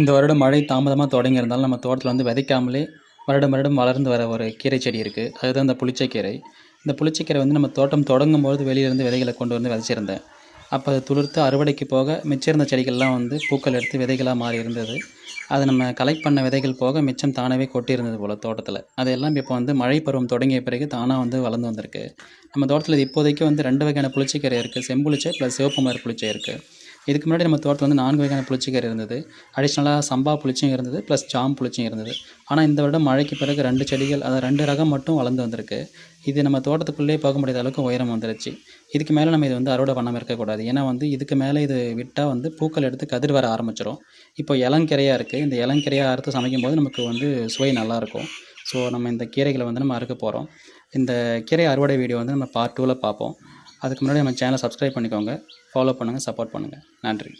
இந்த வருடம் மழை தாமதமாக தொடங்கியிருந்தாலும் நம்ம தோட்டத்தில் வந்து விதைக்காமலே வருடம் வருடம் வளர்ந்து வர ஒரு கீரை செடி இருக்குது அதுதான் இந்த புளிச்சக்கீரை. இந்த புளிச்சக்கீரை வந்து நம்ம தோட்டம் தொடங்கும் பொழுது வெளியிலேருந்து விதைகளை கொண்டு வந்து விதைச்சிருந்தேன். அப்போ அது துளிர்த்து அறுவடைக்கு போக மிச்சம் இருந்த செடிகள்லாம் வந்து பூக்கள் எடுத்து விதைகளாக மாறி இருந்தது. அதை நம்ம கலெக்ட் பண்ண விதைகள் போக மிச்சம் தானாகவே கொட்டியிருந்தது போல் தோட்டத்தில். அதெல்லாம் இப்போ வந்து மழை பருவம் தொடங்கிய பிறகு தானாக வந்து வளர்ந்து வந்திருக்கு. நம்ம தோட்டத்தில் இப்போதைக்கு வந்து ரெண்டு வகையான புளிச்சக்கீரை இருக்குது செம்புளிச்சை ப்ளஸ் சிவப்பு மாதிரி புளிச்சை இருக்குது இதுக்கு முன்னாடி நம்ம தோட்டத்தில் வந்து நான்கு வகையான புளிச்சக்கீரை இருந்தது. அடிஷ்னலாக சம்பா புளிச்சும் இருந்தது ப்ளஸ் ஜாம் புளிச்சும் இருந்தது. ஆனால் இந்த வருடம் மழைக்கு பிறகு ரெண்டு செடிகள் அதாவது ரெண்டு ரகம் மட்டும் வளர்ந்து வந்திருக்கு. இது நம்ம தோட்டத்துக்குள்ளேயே போக முடியாத அளவுக்கு உயரம் வந்துருச்சு. இதுக்கு மேலே நம்ம இது வந்து அறுவடை பண்ணாமல் இருக்கக்கூடாது ஏன்னா வந்து இதுக்கு மேலே இது விட்டால் வந்து பூக்கள் எடுத்து கதிர் வர ஆரம்பிச்சிடும் இப்போ இளங்கரையாக இருக்குது இந்த இளங்கரையாக அறுத்து சமைக்கும் போது நமக்கு வந்து சுவை நல்லாயிருக்கும் ஸோ நம்ம இந்த கீரைகளை வந்து நம்ம அறுக்க போகிறோம் இந்த கீரை அறுவடை வீடியோ வந்து நம்ம பார்ட் டூவில் பார்ப்போம். அதுக்கு முன்னாடி நம்ம சேனலை சப்ஸ்கிரைப் பண்ணிக்கோங்க. ஃபாலோ பண்ணுங்கள் சப்போர்ட் பண்ணுங்கள் நன்றி.